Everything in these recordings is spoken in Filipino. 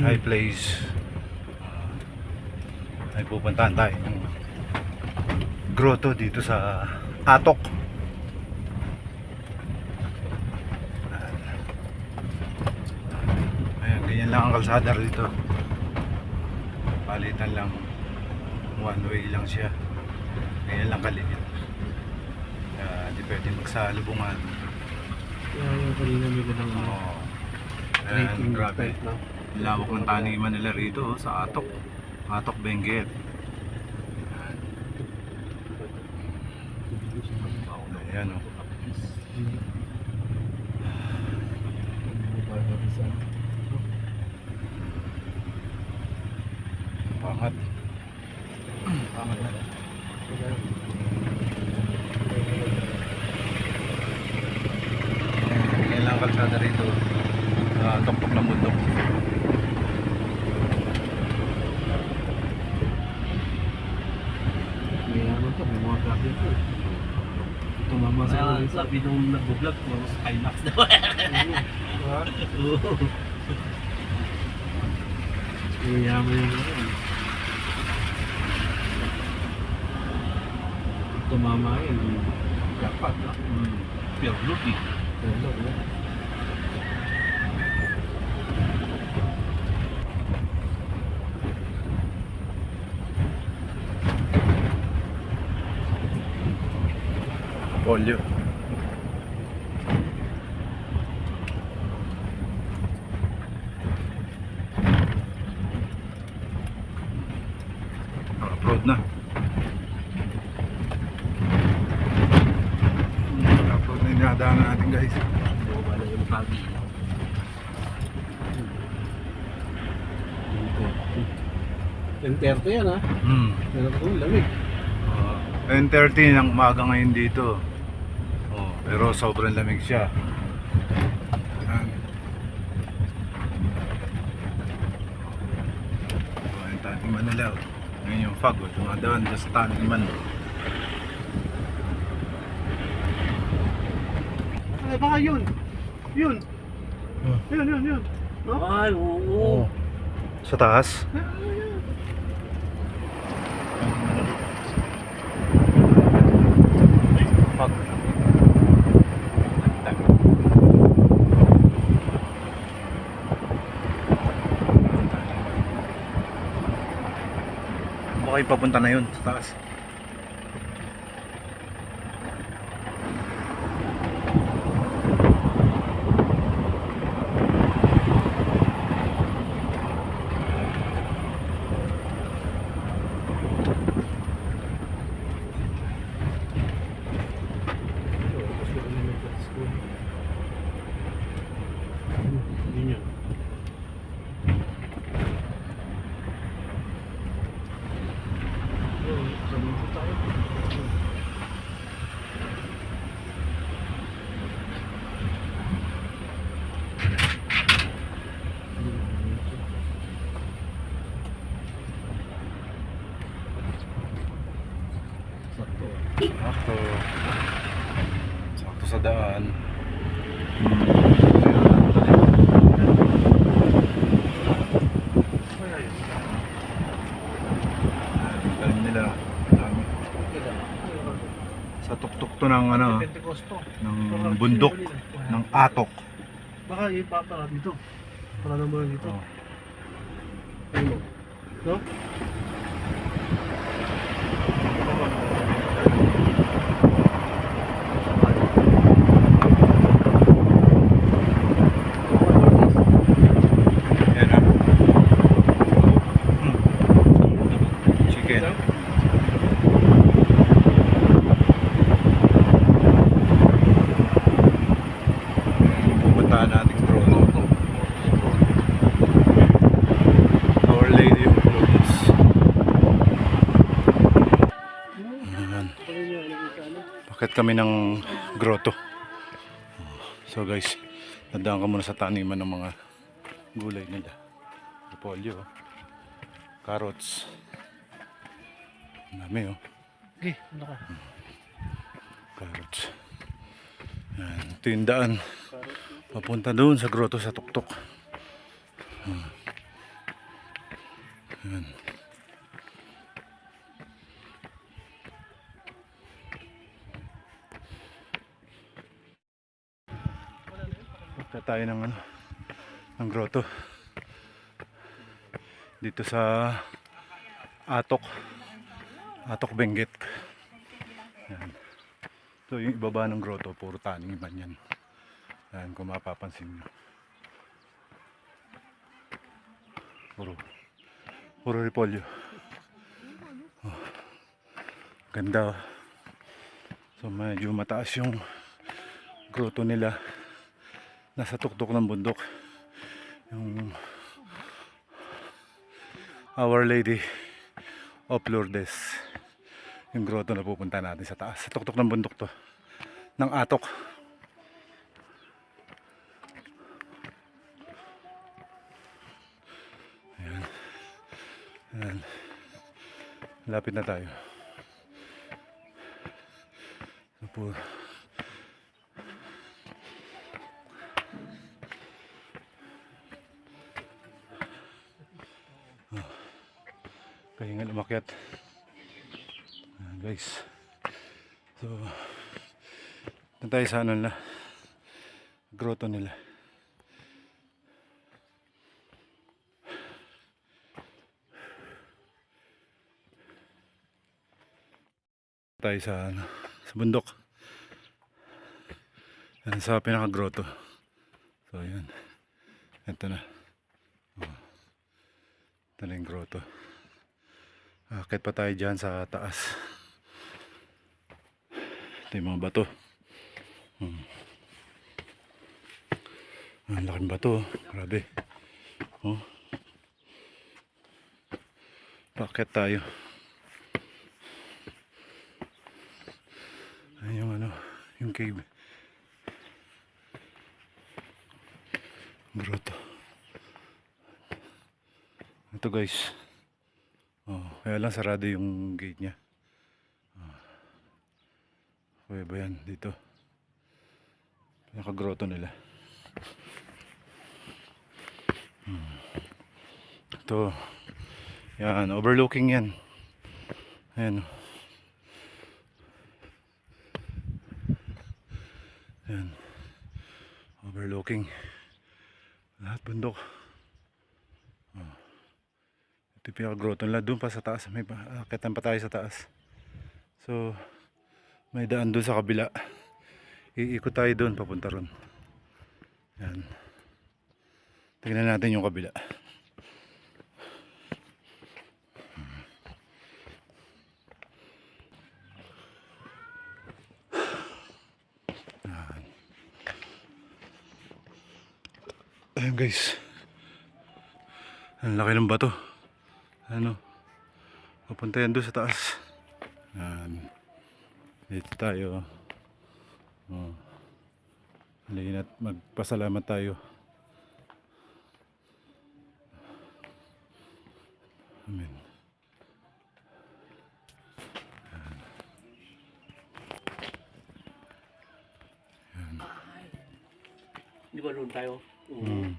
high place. Uh, ay pupuntahan tayo ng grotto dito sa Atok. Ayan. Ganyan lang ang kalsada dito palitan lang one way lang siya. Ganyan lang kaliit. Kaya di pwede magsalubungan. Kaya yung kanina may ganang rating Ayan, grabe. Na. Lawak ng taniman nila rito oh, sa Atok. Atok Benguet. Ayan oh. o. Pangat. Pangat na. Yan lang ang kalsada rito. Uh, tuktok ng bundok. Sabi nung nag-vlog, puro Skymax daw. Oo. Mayaman yung ano. eh. Tumama yun. Dapat, no? Hmm. Pure look eh. No? Polyo. Upload na. Upload na yung dinadaanan natin guys. Yung 30 yan, ha? Hmm. Meron ko, lamig. Uh, 10.30 ng umaga ngayon dito. Oh, pero sobrang lamig siya. Yan. Oh, yung taniman nila. oh. Ngayon yung fog, oh, dumadaan sa taniman. Ay, baka yun. Yun. Oh. Yun, yun, yun. No? Ay, oo. Sa taas? Fog. Baka ipapunta na yun sa taas. Yun yun. Yun, sabi ko tayo. Sakto. Sakto. Sakto sa daan. Galing nila. Dami. Sa tuktok to ng ano, ng bundok, ng atok. Baka ipapara dito. Para naman dito. Oh. No? Yan ah. Hmm. Chicken. Pupuntahan natin drone. Our Lady of Lourdes. Ayan. Pakit kami ng grotto. So guys, nadaan ka muna sa taniman ng mga gulay nila. Repolyo, carrots. Ang dami oh, Okay, ano ka? carrots. Yan, ito yung daan. Papunta doon sa grotto sa tuktok. Hmm. Tayo ng ano, ng grotto. Dito sa Atok. Atok Benguet. Yan. So yung ibaba ng grotto, puro taniman yan. Yan, kung mapapansin nyo. Puro, puro repolyo. Oh. Ganda. oh. So medyo mataas yung grotto nila. Nasa tuktok ng bundok. Yung Our Lady of Lourdes. Yung grotto na pupunta natin sa taas. Sa tuktok ng bundok to. Ng atok. Ayan. Ayan. Lapit na tayo. So, po, kahingan umakyat. Ayan, guys. So, doon tayo sa ano nila. Grotto nila. tayo sa ano, sa bundok. Yan sa pinaka-grotto. So, yun. Ito na. Oh. Ito na yung grotto. Akit pa tayo dyan sa taas. Ito yung mga bato. Hmm. Ang laking bato. Grabe. Oh. Pakit tayo. Ayun yung ano, yung cave. Grotto. Ito guys. Kaya lang sarado yung gate niya. Oh. Kuya ba yan dito? Nakagroto nila. Hmm. Ito. Yan, overlooking yan. Ayan. oh. Yan. Overlooking. Lahat bundok. Yung pinaka-grotto. Doon pa sa taas. May akitan pa tayo sa taas. So, may daan doon sa kabila. Iikot tayo doon. Papunta ron. Yan. Tingnan natin yung kabila. Ayun guys. Ang laki ng bato. Ano? Papunta yan doon sa taas. Yan. Dito tayo. Oh. Halina at magpasalamat tayo. Amen. Di ba doon tayo? Mm.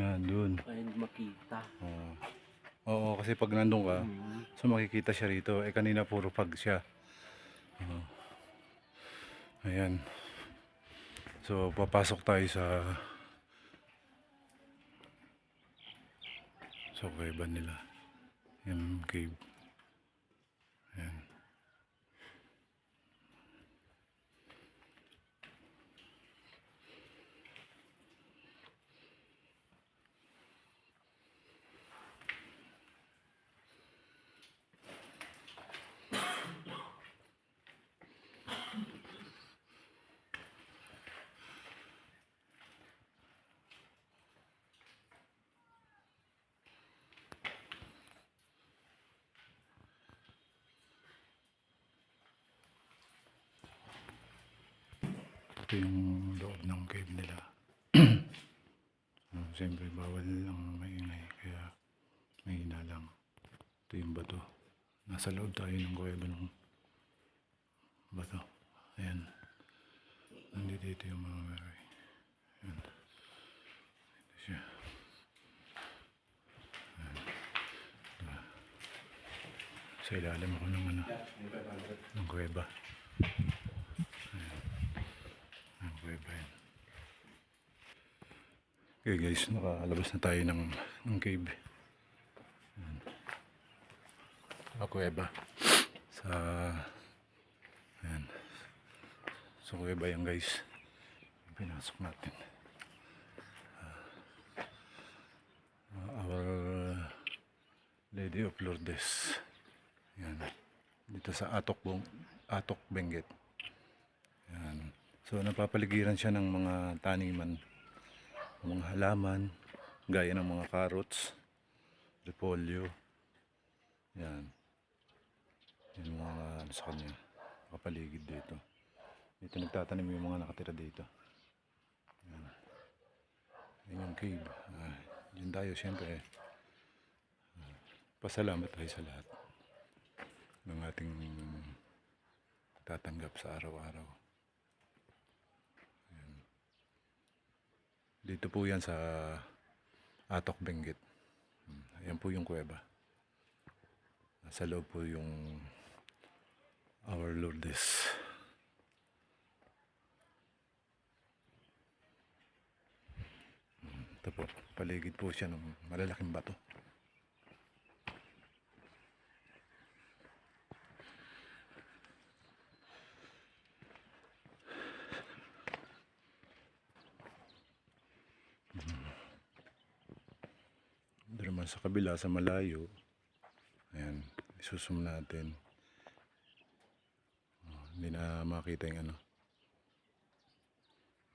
Yan, doon. Hindi makita. Oo. Oo, kasi pag nandun ka, Mm. so makikita siya rito. Eh kanina puro pag siya. Oo. Ayan. So papasok tayo sa sa kuweba nila. Yung cave. Ayan. Ito yung loob ng cave nila. so, siyempre bawal lang maingay kaya mahina lang. Ito yung bato. Nasa loob tayo ng kuweba ng bato. Ayan. Nandito dito yung mga memory. Ayan. Ito siya. Ayan. Sa ilalim ako ng ano, ng kuweba. Ayan. Ang kuweba yan. Okay guys, nakalabas na tayo ng, ng cave. Ayan. Sa kuweba. Sa... Ayan. Sa kuweba yan guys. Pinasok natin. Uh, our Lady of Lourdes. Yan. Dito sa Atok, Bong, Atok Benguet. Yan. So napapaligiran siya ng mga taniman, mga halaman, gaya ng mga carrots, repolyo. Yan. Yan mga ano sa kanya, nakapaligid dito. Dito nagtatanim yung mga nakatira dito. Yan. Yan yung cave. Ah, yun tayo siyempre. Ah, pasalamat tayo sa lahat ng ating tatanggap sa araw-araw. Dito po yan sa Atok Benguet. Hmm, Ayan po yung kuweba. Nasa loob po yung Our Lourdes. Hmm, Ito po, paligid po siya ng malalaking bato. Doon naman sa kabila, sa malayo. Ayan, isusum natin. Oh, hindi na makita yung ano.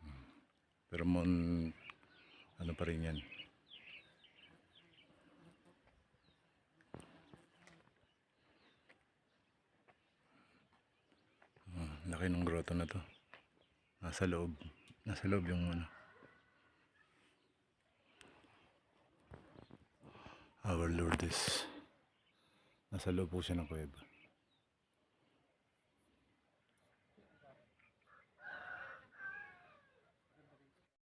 Hmm. Pero mon, ano pa rin yan. Ah, laki ng grotto na to. Nasa loob. Nasa loob yung ano. Our Lourdes. Nasa loob po siya ng kuweba.